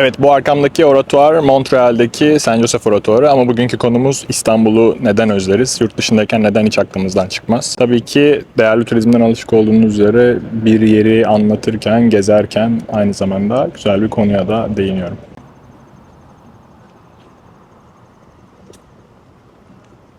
Evet bu arkamdaki oratuar Montreal'deki Saint Joseph oratuarı ama bugünkü konumuz İstanbul'u neden özleriz? Yurt dışındayken neden hiç aklımızdan çıkmaz? Tabii ki değerli turizmden alışık olduğunuz üzere bir yeri anlatırken, gezerken aynı zamanda güzel bir konuya da değiniyorum.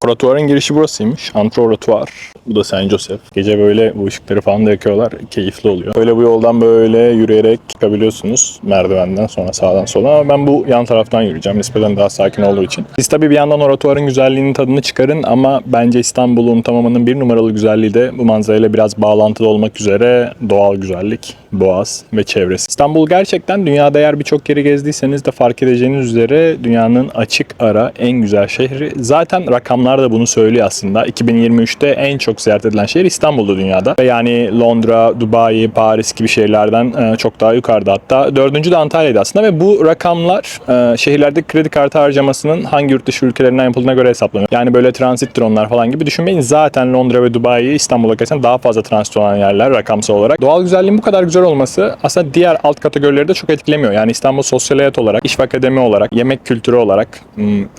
Oratuarın girişi burasıymış. Antro oratuar. Bu da Saint Joseph. Gece böyle bu ışıkları falan da yakıyorlar. Keyifli oluyor. Böyle bu yoldan böyle yürüyerek çıkabiliyorsunuz. Merdivenden sonra sağdan sola. Ama ben bu yan taraftan yürüyeceğim. Nispeten daha sakin olduğu için. Siz tabii bir yandan oratuarın güzelliğinin tadını çıkarın ama bence İstanbul'u unutamamanın bir numaralı güzelliği de bu manzarayla biraz bağlantılı olmak üzere doğal güzellik, boğaz ve çevresi. İstanbul gerçekten dünyada eğer birçok yeri gezdiyseniz de fark edeceğiniz üzere dünyanın açık ara en güzel şehri. Zaten rakamlar da bunu söylüyor aslında. 2023'te en çok ziyaret edilen şehir İstanbul'du dünyada. Ve yani Londra, Dubai, Paris gibi şehirlerden e, çok daha yukarıda hatta. Dördüncü de Antalya'ydı aslında ve bu rakamlar e, şehirlerde kredi kartı harcamasının hangi yurt dışı ülkelerinden yapıldığına göre hesaplanıyor. Yani böyle transit dronlar falan gibi düşünmeyin. Zaten Londra ve Dubai İstanbul'a kesen daha fazla transit olan yerler rakamsal olarak. Doğal güzelliğin bu kadar güzel olması aslında diğer alt kategorileri de çok etkilemiyor. Yani İstanbul sosyal hayat olarak, iş ve akademi olarak, yemek kültürü olarak,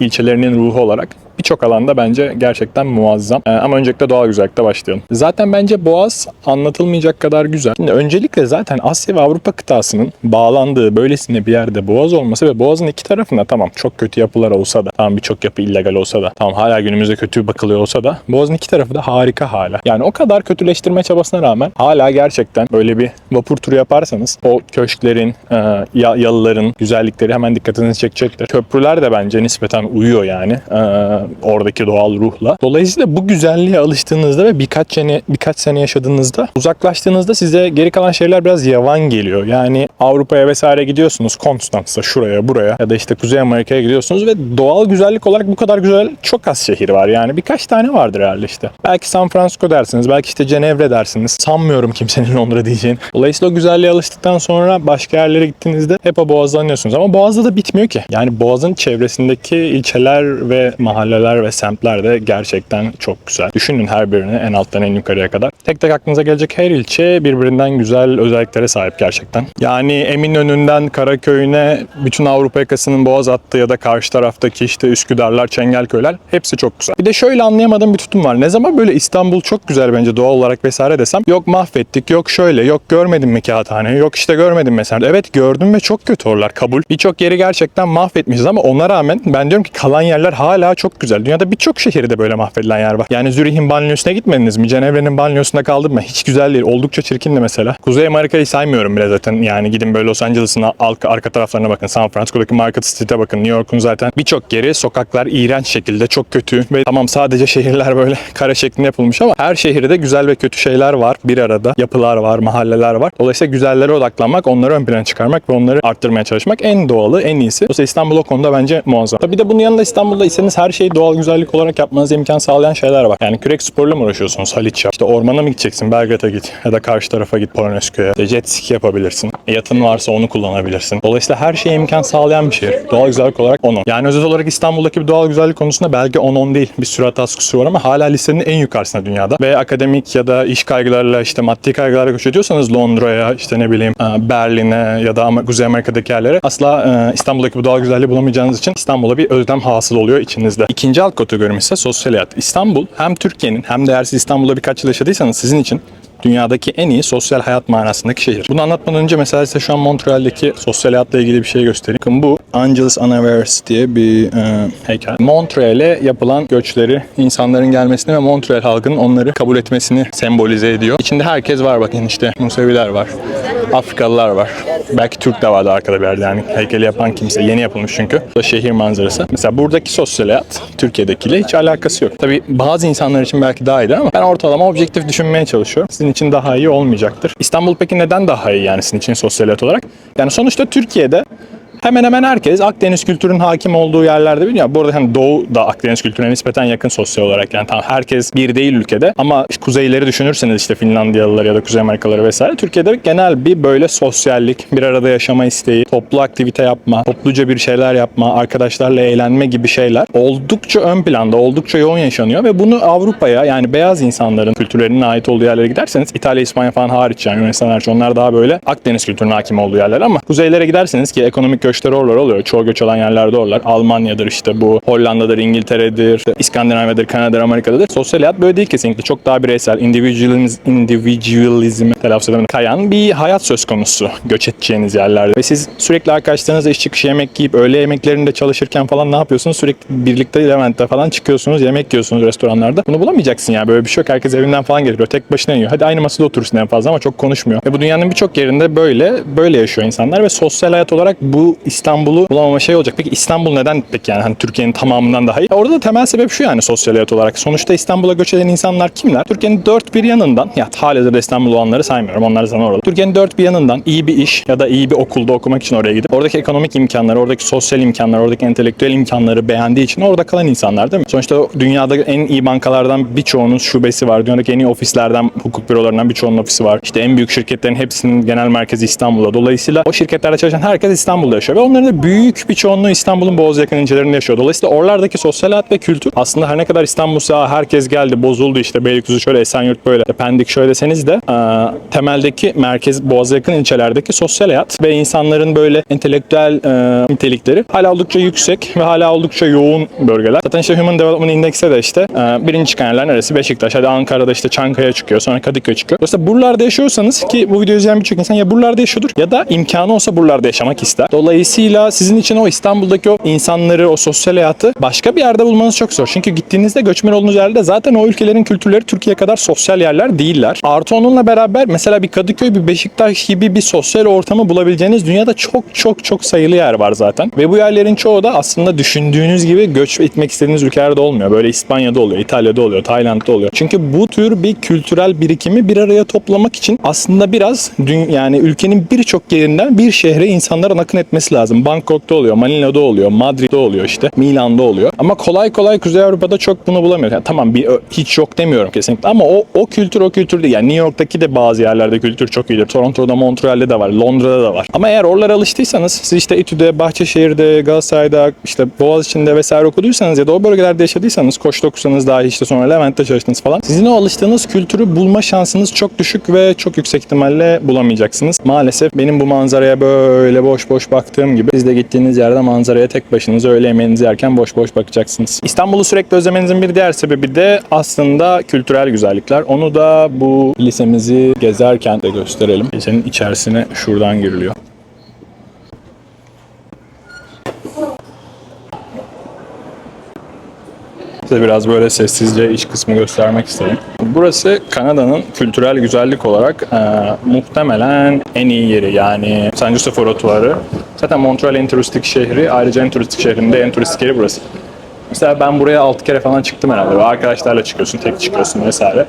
ilçelerinin ruhu olarak birçok alanda bence gerçekten muazzam. Ee, ama öncelikle doğal güzellikte başlayalım. Zaten bence Boğaz anlatılmayacak kadar güzel. Şimdi öncelikle zaten Asya ve Avrupa kıtasının bağlandığı böylesine bir yerde Boğaz olması ve Boğaz'ın iki tarafında tamam çok kötü yapılar olsa da, tamam birçok yapı illegal olsa da, tamam hala günümüzde kötü bakılıyor olsa da Boğaz'ın iki tarafı da harika hala. Yani o kadar kötüleştirme çabasına rağmen hala gerçekten böyle bir vapur turu yaparsanız o köşklerin, e, ya- yalıların güzellikleri hemen dikkatinizi çekecektir. Köprüler de bence nispeten uyuyor yani. E, oradaki doğal ruhla. Dolayısıyla bu güzelliğe alıştığınızda ve birkaç sene birkaç sene yaşadığınızda uzaklaştığınızda size geri kalan şeyler biraz yavan geliyor. Yani Avrupa'ya vesaire gidiyorsunuz Konstanz'a şuraya buraya ya da işte Kuzey Amerika'ya gidiyorsunuz ve doğal güzellik olarak bu kadar güzel çok az şehir var. Yani birkaç tane vardır herhalde işte. Belki San Francisco dersiniz, belki işte Cenevre dersiniz. Sanmıyorum kimsenin Londra diyeceğini. Dolayısıyla o güzelliğe alıştıktan sonra başka yerlere gittiğinizde hep boğazlanıyorsunuz. Ama boğazda da bitmiyor ki. Yani boğazın çevresindeki ilçeler ve mahalleler ve semtler de gerçekten çok güzel. Düşünün her birini en alttan en yukarıya kadar. Tek tek aklınıza gelecek her ilçe birbirinden güzel özelliklere sahip gerçekten. Yani Eminönü'nden Karaköy'üne bütün Avrupa yakasının boğaz attığı ya da karşı taraftaki işte Üsküdarlar, Çengelköy'ler hepsi çok güzel. Bir de şöyle anlayamadığım bir tutum var. Ne zaman böyle İstanbul çok güzel bence doğal olarak vesaire desem yok mahvettik, yok şöyle, yok görmedim mi kağıthane, yok işte görmedim mesela. Evet gördüm ve çok kötü oralar kabul. Birçok yeri gerçekten mahvetmişiz ama ona rağmen ben diyorum ki kalan yerler hala çok güzel. Dünyada birçok şehirde böyle mahvedilen yer var. Yani Zürih'in banliyosuna gitmediniz mi? Cenevre'nin banliyosunda kaldım mı? Hiç güzel değil. Oldukça çirkindi mesela. Kuzey Amerika'yı saymıyorum bile zaten. Yani gidin böyle Los Angeles'ın arka, arka taraflarına bakın. San Francisco'daki Market Street'e bakın. New York'un zaten birçok yeri sokaklar iğrenç şekilde çok kötü ve tamam sadece şehirler böyle kare şeklinde yapılmış ama her şehirde güzel ve kötü şeyler var. Bir arada yapılar var, mahalleler var. Dolayısıyla güzellere odaklanmak, onları ön plana çıkarmak ve onları arttırmaya çalışmak en doğalı, en iyisi. Dolayısıyla İstanbul o konuda bence muazzam. Tabii de bunun yanında İstanbul'da iseniz her şeyi doğal güzellik olarak yapmanıza imkan sağlayan şeyler var. Yani kürek sporuyla mı uğraşıyorsunuz? Haliç yap. İşte ormana mı gideceksin? Belgrad'a git. Ya da karşı tarafa git Polonezköy'e. İşte jet ski yapabilirsin. Yatın varsa onu kullanabilirsin. Dolayısıyla her şeye imkan sağlayan bir şehir. Doğal güzellik olarak 10 Yani özet olarak İstanbul'daki bir doğal güzellik konusunda belki 10-10 değil. Bir sürü kusuru var ama hala listenin en yukarısında dünyada. Ve akademik ya da iş kaygılarıyla işte maddi kaygılarla göç ediyorsanız Londra'ya işte ne bileyim e, Berlin'e ya da Kuzey Amerika'daki yerlere asla e, İstanbul'daki bu doğal güzelliği bulamayacağınız için İstanbul'a bir özlem hasıl oluyor içinizde. İkinci alt kategorimiz ise sosyal hayat. İstanbul hem Türkiye'nin hem de eğer siz İstanbul'da birkaç yıl yaşadıysanız sizin için dünyadaki en iyi sosyal hayat manasındaki şehir. Bunu anlatmadan önce mesela size şu an Montreal'deki sosyal hayatla ilgili bir şey göstereyim. Bakın bu Angeles Anavers diye bir e, heykel. Montreal'e yapılan göçleri, insanların gelmesini ve Montreal halkının onları kabul etmesini sembolize ediyor. İçinde herkes var bakın işte Museviler var, Afrikalılar var. Belki Türk de vardı arkada bir yerde yani heykeli yapan kimse. Yeni yapılmış çünkü. Bu da şehir manzarası. Mesela buradaki sosyal hayat Türkiye'dekiyle hiç alakası yok. Tabii bazı insanlar için belki daha iyidir ama ben ortalama objektif düşünmeye çalışıyorum. Sizin için daha iyi olmayacaktır. İstanbul peki neden daha iyi yani sizin için sosyal hayat olarak? Yani sonuçta Türkiye'de Hemen hemen herkes Akdeniz kültürünün hakim olduğu yerlerde biliyor. Bu arada hani Doğu da Akdeniz kültürüne nispeten yakın sosyal olarak. Yani tamam herkes bir değil ülkede ama kuzeyleri düşünürseniz işte Finlandiyalılar ya da Kuzey Amerikalıları vesaire Türkiye'de genel bir böyle sosyallik, bir arada yaşama isteği, toplu aktivite yapma, topluca bir şeyler yapma, arkadaşlarla eğlenme gibi şeyler oldukça ön planda, oldukça yoğun yaşanıyor ve bunu Avrupa'ya yani beyaz insanların kültürlerinin ait olduğu yerlere giderseniz İtalya, İspanya falan hariç yani Yunanistan hariç onlar daha böyle Akdeniz kültürüne hakim olduğu yerler ama kuzeylere giderseniz ki ekonomik göçleri oralar oluyor. Çoğu göç alan yerlerde oralar. Almanya'dır işte bu, Hollanda'dır, İngiltere'dir, işte İskandinavya'dır, Kanada'dır, Amerika'dadır. Sosyal hayat böyle değil kesinlikle. Çok daha bireysel, individualizm, individualizm telaffuz edemedim. Kayan bir hayat söz konusu göç edeceğiniz yerlerde. Ve siz sürekli arkadaşlarınızla iş çıkışı yemek yiyip öğle yemeklerinde çalışırken falan ne yapıyorsunuz? Sürekli birlikte Levent'te falan çıkıyorsunuz, yemek yiyorsunuz restoranlarda. Bunu bulamayacaksın ya. Böyle bir şey yok. Herkes evinden falan geliyor. Tek başına yiyor. Hadi aynı masada oturursun en fazla ama çok konuşmuyor. Ve bu dünyanın birçok yerinde böyle böyle yaşıyor insanlar ve sosyal hayat olarak bu İstanbul'u bulamama şey olacak. Peki İstanbul neden peki yani hani Türkiye'nin tamamından daha iyi? Orada da temel sebep şu yani sosyal hayat olarak. Sonuçta İstanbul'a göç eden insanlar kimler? Türkiye'nin dört bir yanından ya halihazırda İstanbul olanları saymıyorum. Onlar zaten orada. Türkiye'nin dört bir yanından iyi bir iş ya da iyi bir okulda okumak için oraya gidip oradaki ekonomik imkanları, oradaki sosyal imkanları, oradaki entelektüel imkanları beğendiği için orada kalan insanlar değil mi? Sonuçta dünyada en iyi bankalardan birçoğunun şubesi var. Dünyadaki en iyi ofislerden, hukuk bürolarından birçoğunun ofisi var. İşte en büyük şirketlerin hepsinin genel merkezi İstanbul'da. Dolayısıyla o şirketlerde çalışan herkes İstanbul'da yaşıyor ve onların da büyük bir çoğunluğu İstanbul'un Boğaz yakın ilçelerinde yaşıyor. Dolayısıyla oralardaki sosyal hayat ve kültür aslında her ne kadar İstanbul'sa herkes geldi, bozuldu işte Beylikdüzü şöyle, Esenyurt böyle, Pendik şöyle deseniz de e, temeldeki merkez Boğaz'a yakın ilçelerdeki sosyal hayat ve insanların böyle entelektüel e, nitelikleri hala oldukça yüksek ve hala oldukça yoğun bölgeler. Zaten işte Human Development Index'e de işte e, birinci çıkan yerler neresi? Beşiktaş. Hadi Ankara'da işte Çankaya çıkıyor. Sonra Kadıköy çıkıyor. Dolayısıyla buralarda yaşıyorsanız ki bu videoyu izleyen birçok insan ya buralarda yaşıyordur ya da imkanı olsa buralarda yaşamak ister. Dolayısıyla sizin için o İstanbul'daki o insanları, o sosyal hayatı başka bir yerde bulmanız çok zor. Çünkü gittiğinizde göçmen olduğunuz yerde zaten o ülkelerin kültürleri Türkiye kadar sosyal yerler değiller. Artı onunla beraber mesela bir Kadıköy, bir Beşiktaş gibi bir sosyal ortamı bulabileceğiniz dünyada çok çok çok sayılı yer var zaten. Ve bu yerlerin çoğu da aslında düşündüğünüz gibi göç etmek istediğiniz ülkelerde olmuyor. Böyle İspanya'da oluyor, İtalya'da oluyor, Tayland'da oluyor. Çünkü bu tür bir kültürel birikimi bir araya toplamak için aslında biraz yani ülkenin birçok yerinden bir şehre insanların akın etmesi lazım. Bangkok'ta oluyor, Manila'da oluyor, Madrid'de oluyor işte, Milan'da oluyor. Ama kolay kolay Kuzey Avrupa'da çok bunu bulamıyoruz. Yani tamam bir hiç yok demiyorum kesinlikle ama o o kültür o kültür değil. Yani New York'taki de bazı yerlerde kültür çok iyidir. Toronto'da, Montreal'de de var, Londra'da da var. Ama eğer oralara alıştıysanız, siz işte İTÜ'de, Bahçeşehir'de, Galatasaray'da, işte Boğaziçi'nde vesaire okuduysanız ya da o bölgelerde yaşadıysanız, Koç'ta okusanız dahi işte sonra Levent'te çalıştınız falan. Sizin o alıştığınız kültürü bulma şansınız çok düşük ve çok yüksek ihtimalle bulamayacaksınız. Maalesef benim bu manzaraya böyle boş boş baktığım gibi siz de gittiğiniz yerde manzaraya tek başınıza öğle yemeğinizi yerken boş boş bakacaksınız. İstanbul'u sürekli özlemenizin bir diğer sebebi de aslında kültürel güzellikler. Onu da bu lisemizi gezerken de gösterelim. Lisenin içerisine şuradan giriliyor. Size biraz böyle sessizce iç kısmı göstermek istedim. Burası Kanada'nın kültürel güzellik olarak e, muhtemelen en iyi yeri. Yani San Jose Oratuarı. Zaten Montreal en turistik şehri. Ayrıca en turistik şehrinde en turistik yeri burası. Mesela ben buraya 6 kere falan çıktım herhalde. Ve Arkadaşlarla çıkıyorsun, tek çıkıyorsun vesaire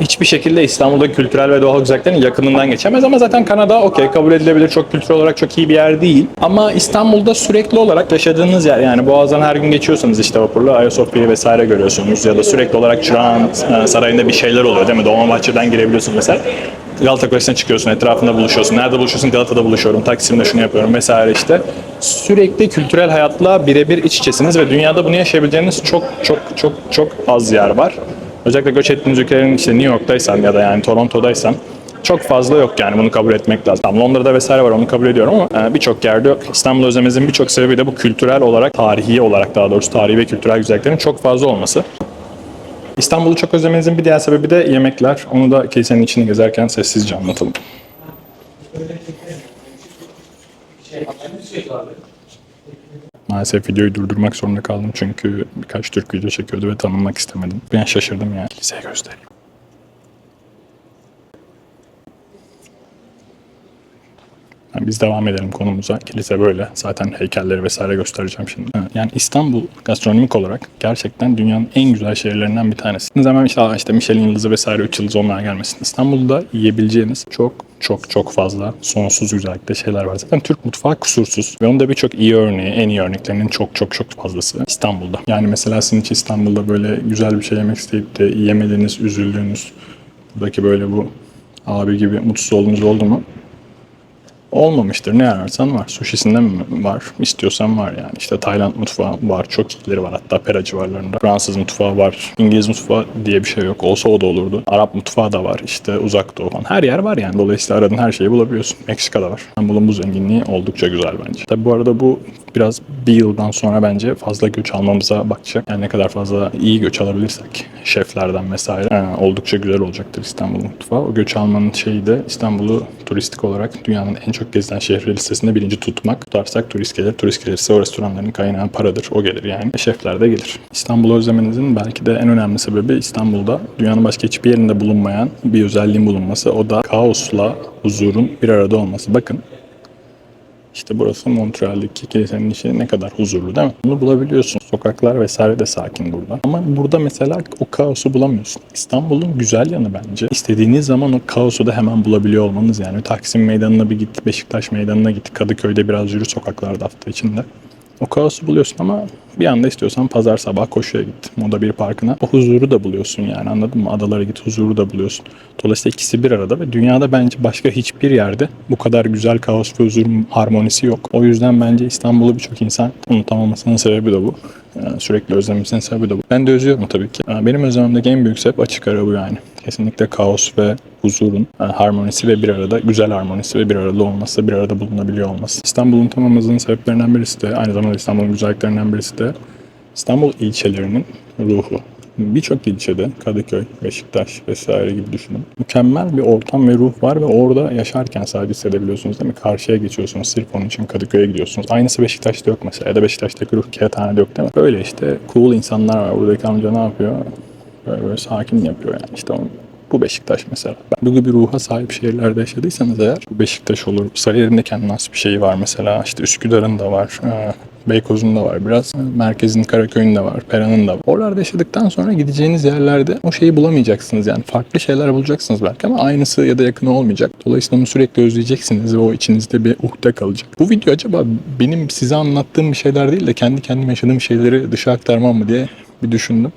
hiçbir şekilde İstanbul'da kültürel ve doğal güzelliklerin yakınından geçemez ama zaten Kanada okey kabul edilebilir çok kültürel olarak çok iyi bir yer değil. Ama İstanbul'da sürekli olarak yaşadığınız yer yani Boğaz'dan her gün geçiyorsanız işte vapurla Ayasofya'yı vesaire görüyorsunuz ya da sürekli olarak Çırağan e, Sarayı'nda bir şeyler oluyor değil mi? Dolmabahçe'den girebiliyorsun mesela. Galata Kulesi'ne çıkıyorsun, etrafında buluşuyorsun. Nerede buluşuyorsun? Galata'da buluşuyorum. Taksim'de şunu yapıyorum vesaire işte. Sürekli kültürel hayatla birebir iç içesiniz ve dünyada bunu yaşayabileceğiniz çok çok çok çok az yer var. Özellikle göç ettiğiniz ülkelerin işte New York'taysan ya da yani Toronto'daysan çok fazla yok yani bunu kabul etmek lazım. Tamam, Londra'da vesaire var onu kabul ediyorum ama e, birçok yerde yok. İstanbul özlememizin birçok sebebi de bu kültürel olarak, tarihi olarak daha doğrusu tarihi ve kültürel güzelliklerin çok fazla olması. İstanbul'u çok özlemenizin bir diğer sebebi de yemekler. Onu da kilisenin içini gezerken sessizce anlatalım. Maalesef videoyu durdurmak zorunda kaldım çünkü birkaç Türk video çekiyordu ve tanınmak istemedim. Ben şaşırdım yani. Kiliseyi göstereyim. Yani biz devam edelim konumuza. Kilise böyle. Zaten heykelleri vesaire göstereceğim şimdi. Yani İstanbul gastronomik olarak gerçekten dünyanın en güzel şehirlerinden bir tanesi. Ne zaman işte, işte Michelin yıldızı vesaire 3 yıldız onlar gelmesin. İstanbul'da yiyebileceğiniz çok çok çok fazla sonsuz güzellikte şeyler var. Zaten Türk mutfağı kusursuz. Ve onun da birçok iyi örneği, en iyi örneklerinin çok çok çok fazlası İstanbul'da. Yani mesela sizin için İstanbul'da böyle güzel bir şey yemek isteyip de yemediğiniz, üzüldüğünüz, buradaki böyle bu abi gibi mutsuz olduğunuz oldu mu? Olmamıştır. Ne ararsan var. Sushi'sinde mi var? İstiyorsan var yani. İşte Tayland mutfağı var. Çok iyileri var hatta Pera civarlarında. Fransız mutfağı var. İngiliz mutfağı diye bir şey yok. Olsa o da olurdu. Arap mutfağı da var. İşte uzak doğu falan. Her yer var yani. Dolayısıyla aradığın her şeyi bulabiliyorsun. Meksika'da var. İstanbul'un bu zenginliği oldukça güzel bence. Tabi bu arada bu biraz bir yıldan sonra bence fazla göç almamıza bakacak. Yani ne kadar fazla iyi göç alabilirsek şeflerden vesaire e, oldukça güzel olacaktır İstanbul mutfağı. O göç almanın şeyi de İstanbul'u turistik olarak dünyanın en çok gezilen şehri listesinde birinci tutmak. Tutarsak turist gelir. Turist gelirse o restoranların kaynağı paradır. O gelir yani. E, şefler de gelir. İstanbul'u özlemenizin belki de en önemli sebebi İstanbul'da dünyanın başka hiçbir yerinde bulunmayan bir özelliğin bulunması. O da kaosla huzurun bir arada olması. Bakın işte burası Montreal'deki kilisenin içi ne kadar huzurlu değil mi? Bunu bulabiliyorsun. Sokaklar vesaire de sakin burada. Ama burada mesela o kaosu bulamıyorsun. İstanbul'un güzel yanı bence. İstediğiniz zaman o kaosu da hemen bulabiliyor olmanız yani. Taksim Meydanı'na bir git, Beşiktaş Meydanı'na git, Kadıköy'de biraz yürü sokaklarda hafta içinde. O kaosu buluyorsun ama bir anda istiyorsan pazar sabah koşuya git. Moda bir parkına. O huzuru da buluyorsun yani anladın mı? Adalara git huzuru da buluyorsun. Dolayısıyla ikisi bir arada ve dünyada bence başka hiçbir yerde bu kadar güzel kaos ve huzur harmonisi yok. O yüzden bence İstanbul'u birçok insan unutamamasının sebebi de bu. Yani sürekli özlemesinin sebebi de bu. Ben de özlüyorum tabii ki. Yani Benim özlemimdeki en büyük sebep açık ara bu yani. Kesinlikle kaos ve huzurun e, harmonisi ve bir arada güzel harmonisi ve bir arada olması, bir arada bulunabiliyor olması. İstanbul'un unutamamasının sebeplerinden birisi de aynı zamanda İstanbul'un güzelliklerinden birisi de İstanbul ilçelerinin ruhu. Birçok ilçede Kadıköy, Beşiktaş vesaire gibi düşünün. Mükemmel bir ortam ve ruh var ve orada yaşarken sadece hissedebiliyorsunuz değil mi? Karşıya geçiyorsunuz sırf onun için Kadıköy'e gidiyorsunuz. Aynısı Beşiktaş'ta yok mesela ya da Beşiktaş'taki ruh Kağıthane'de yok değil mi? Böyle işte cool insanlar var. Buradaki amca ne yapıyor? Böyle, böyle sakin yapıyor yani. İşte onun bu Beşiktaş mesela. Ben bu gibi ruha sahip şehirlerde yaşadıysanız eğer bu Beşiktaş olur. Sarıyer'in de kendine has bir şeyi var mesela. İşte Üsküdar'ın da var. Ee, Beykoz'un da var biraz. Merkezin Karaköy'ün de var. Pera'nın da var. Oralarda yaşadıktan sonra gideceğiniz yerlerde o şeyi bulamayacaksınız yani. Farklı şeyler bulacaksınız belki ama aynısı ya da yakını olmayacak. Dolayısıyla onu sürekli özleyeceksiniz ve o içinizde bir uhde kalacak. Bu video acaba benim size anlattığım bir şeyler değil de kendi kendime yaşadığım şeyleri dışa aktarmam mı diye bir düşündüm.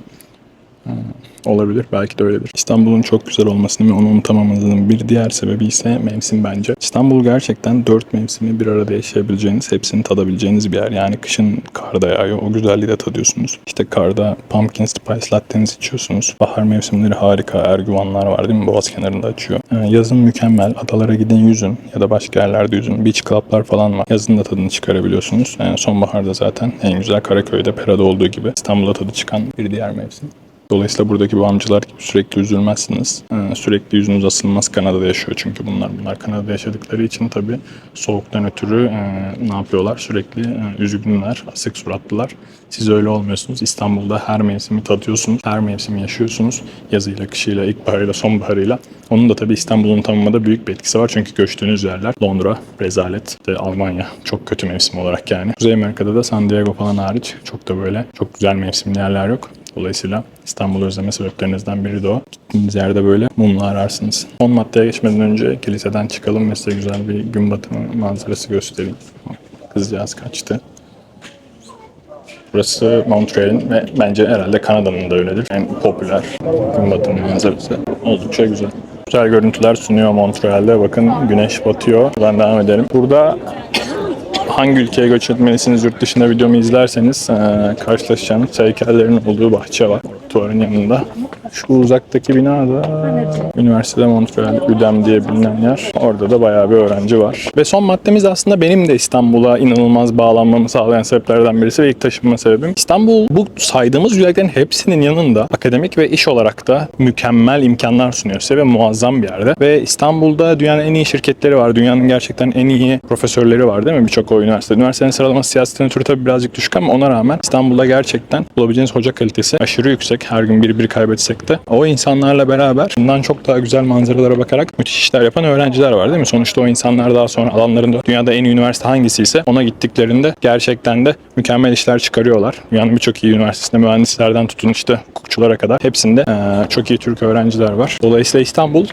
Olabilir. Belki de öyledir. İstanbul'un çok güzel olmasının ve onu unutamamanızın bir diğer sebebi ise mevsim bence. İstanbul gerçekten dört mevsimi bir arada yaşayabileceğiniz, hepsini tadabileceğiniz bir yer. Yani kışın karda yağıyor. O güzelliği de tadıyorsunuz. İşte karda pumpkin spice latte'nizi içiyorsunuz. Bahar mevsimleri harika. Erguvanlar var değil mi? Boğaz kenarında açıyor. Ee, yazın mükemmel. Adalara gidin yüzün ya da başka yerlerde yüzün. Beach club'lar falan var. Yazın da tadını çıkarabiliyorsunuz. Yani sonbaharda zaten en güzel Karaköy'de, Pera'da olduğu gibi İstanbul'da tadı çıkan bir diğer mevsim. Dolayısıyla buradaki bu amcalar gibi sürekli üzülmezsiniz. Ee, sürekli yüzünüz asılmaz. Kanada'da yaşıyor çünkü bunlar. Bunlar Kanada'da yaşadıkları için tabii soğuktan ötürü e, ne yapıyorlar? Sürekli e, üzgünler, asık suratlılar. Siz öyle olmuyorsunuz. İstanbul'da her mevsimi tadıyorsunuz. Her mevsimi yaşıyorsunuz. Yazıyla, kışıyla, ilkbaharıyla, sonbaharıyla. Onun da tabii İstanbul'un tanımada büyük bir etkisi var. Çünkü göçtüğünüz yerler Londra, rezalet, işte Almanya çok kötü mevsim olarak yani. Kuzey Amerika'da da San Diego falan hariç çok da böyle çok güzel mevsimli yerler yok. Dolayısıyla İstanbul'u özleme sebeplerinizden biri de o. Gittiğiniz yerde böyle mumla ararsınız. Son maddeye geçmeden önce kiliseden çıkalım ve size güzel bir gün batımı manzarası göstereyim. Kızcağız kaçtı. Burası Montreal'in ve bence herhalde Kanada'nın da öyledir. En popüler gün batımı manzarası. Oldukça güzel. Güzel görüntüler sunuyor Montreal'de. Bakın güneş batıyor. Ben devam edelim. Burada hangi ülkeye göç etmelisiniz yurt dışında videomu izlerseniz e, karşılaşacağınız heykellerin olduğu bahçe var. Tuvarın yanında. Şu uzaktaki bina da Üniversitede Montreal, UDEM diye bilinen yer. Orada da bayağı bir öğrenci var. Ve son maddemiz aslında benim de İstanbul'a inanılmaz bağlanmamı sağlayan sebeplerden birisi ve ilk taşınma sebebim. İstanbul bu saydığımız güzelliklerin hepsinin yanında akademik ve iş olarak da mükemmel imkanlar sunuyor size ve muazzam bir yerde. Ve İstanbul'da dünyanın en iyi şirketleri var. Dünyanın gerçekten en iyi profesörleri var değil mi? Birçok o üniversite. Üniversitenin sıralaması siyasetin türü tabii birazcık düşük ama ona rağmen İstanbul'da gerçekten bulabileceğiniz hoca kalitesi aşırı yüksek. Her gün bir bir kaybetsek de. O insanlarla beraber bundan çok daha güzel manzaralara bakarak müthiş işler yapan öğrenciler var değil mi? Sonuçta o insanlar daha sonra alanlarında dünyada en iyi üniversite hangisi ise ona gittiklerinde gerçekten de mükemmel işler çıkarıyorlar. Dünyanın birçok iyi üniversitesinde mühendislerden tutun işte hukukçulara kadar hepsinde eee, çok iyi Türk öğrenciler var. Dolayısıyla İstanbul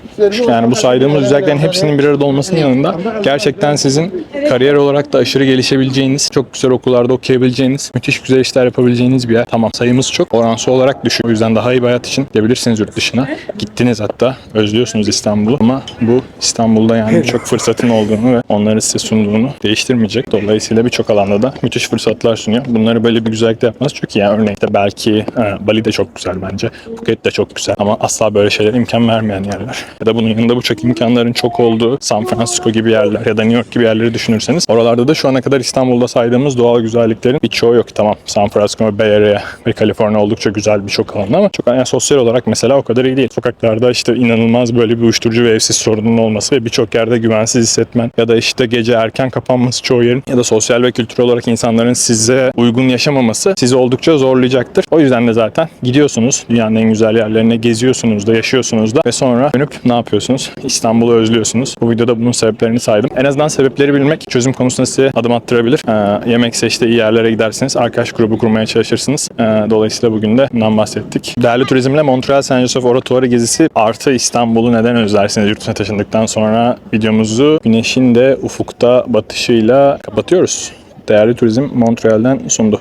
yani bu saydığımız özelliklerin hepsinin bir arada olmasının yanında gerçekten sizin kariyer olarak da aşırı gelişebileceğiniz, çok güzel okullarda okuyabileceğiniz, müthiş güzel işler yapabileceğiniz bir yer. Tamam sayımız çok, oransı olarak düşük. O yüzden daha iyi bir hayat için gidebilirsiniz yurt dışına. Gittiniz hatta, özlüyorsunuz İstanbul'u ama bu İstanbul'da yani birçok fırsatın olduğunu ve onları size sunduğunu değiştirmeyecek. Dolayısıyla birçok alanda da müthiş fırsatlar sunuyor. Bunları böyle bir güzellikte yapmanız çok iyi. Yani örneğin de belki e, Bali de çok güzel bence. Phuket de çok güzel ama asla böyle şeyler imkan vermeyen yerler. Ya da bunun yanında bu çok imkanların çok olduğu San Francisco gibi yerler ya da New York gibi yerleri düşünürseniz oralarda da şu ana kadar İstanbul'da saydığımız doğal güzelliklerin birçoğu yok. Tamam San Francisco ve Bay Area ve Kaliforniya oldukça güzel birçok alanda ama çok yani sosyal olarak mesela o kadar iyi değil. Sokaklarda işte inanılmaz böyle bir uyuşturucu ve evsiz sorunun olması ve birçok yerde güvensiz hissetmen ya da işte gece erken kapanması çoğu yerin ya da sosyal ve kültürel olarak insanların size uygun yaşamaması sizi oldukça zorlayacaktır. O yüzden de zaten gidiyorsunuz dünyanın en güzel yerlerine geziyorsunuz da yaşıyorsunuz da ve sonra dönüp ne yapıyorsunuz? İstanbul'u özlüyorsunuz. Bu videoda bunun sebeplerini saydım. En azından sebepleri bilmek çözüm konusunda size adım attırabilir. Ee, yemekse işte iyi yerlere gidersiniz. Arkadaş grubu kurmaya çalışırsınız. Ee, dolayısıyla bugün de bundan bahsettik. Değerli turizmle Montreal Saint Joseph Oratory gezisi artı İstanbul'u neden özlersiniz yurt taşındıktan sonra videomuzu güneşin de ufukta batışıyla kapatıyoruz. Değerli Turizm Montreal'den sundu.